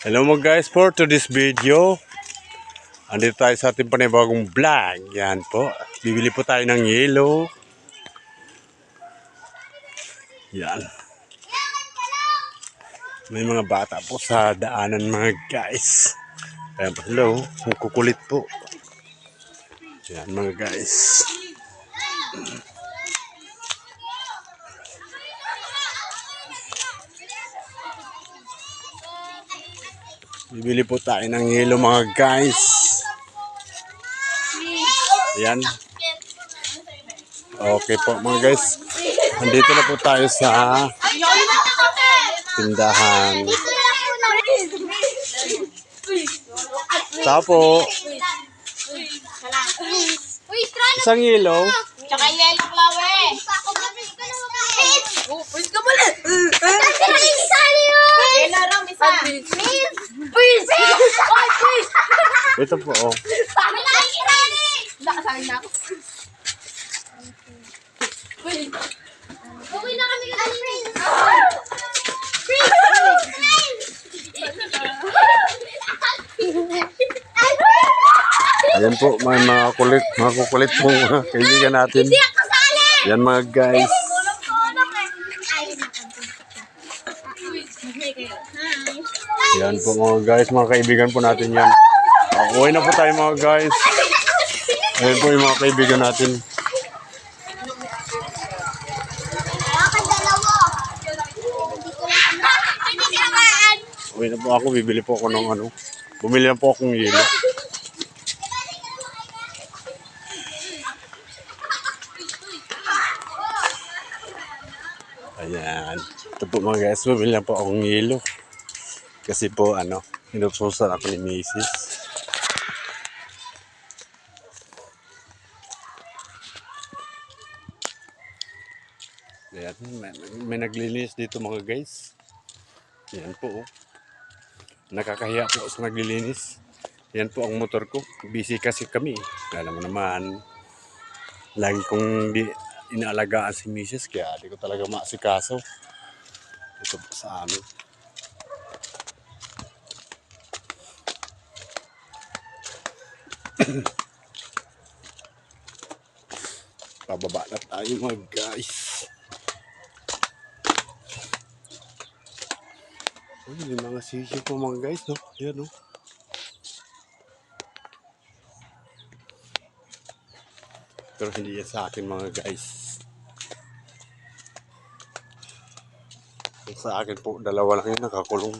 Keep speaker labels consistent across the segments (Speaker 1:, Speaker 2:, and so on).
Speaker 1: Hello mga guys for to this video. Andito tayo sa ating panibagong vlog. Yan po. Bibili po tayo ng yellow. Yan. May mga bata po sa daanan mga guys. Ayan po. Hello. Kukulit po. Yan mga guys. Bibili po tayo ng yellow mga guys. Ayan. Okay po mga guys. Nandito na po tayo sa tindahan. Tapo.
Speaker 2: Uy, Tron!
Speaker 1: Isang yellow. Ito po oh.
Speaker 2: Sabi na ako. Uwi na kami kanina.
Speaker 1: Ayan po may mga kulit, mga kukulit po mga kaibigan natin. Yan mga guys. Yan po mga guys, mga kaibigan po natin yan. Uwi na po tayo mga guys. Ayan po yung mga kaibigan natin. Uwi na po ako, bibili po ako ng ano. Bumili na po akong yelo. Ayan. Ito po mga guys, bumili na po akong yelo. Kasi po ano, inutusan ako ni Macy's. Ayan, may, may naglilinis dito mga guys. Yan po. Oh. Nakakahiya po sa naglilinis. Yan po ang motor ko. Busy kasi kami. Alam mo naman, lagi kong di inaalagaan si Mrs. Kaya di ko talaga maasikaso. Ito po sa amin. Pababa na tayo mga guys. Uy, may mga sisyo po mga guys, no? Yan, no? Pero hindi yan sa akin mga guys. Yung sa akin po, dalawa lang yun nakakulong.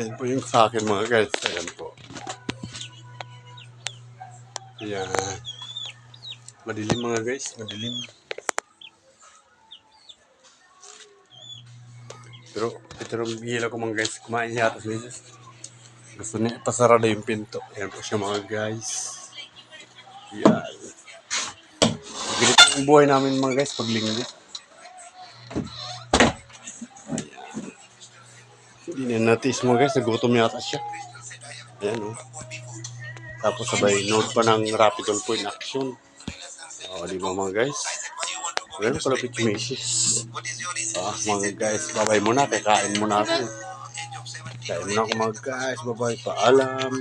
Speaker 1: Yan po yung sa akin mga guys. Ayan po. Yan. Madilim mga guys, madilim. Pero ito rin bihila ko mga guys. Kumain yata si Mrs. Gusto niya ipasara na yung pinto. Ayan po siya mga guys. Yan. Ganito ang buhay namin mga guys pag linggo. Ayan. Hindi na natis mga guys. Nagutom yata siya. Ayan o. Tapos sabay note pa ng rapid on point action. O, di ba mga guys? Ganun yung Macy's. Ah, mga guys, babay muna, kakain muna ako. Kain muna ako mga guys, babay, paalam.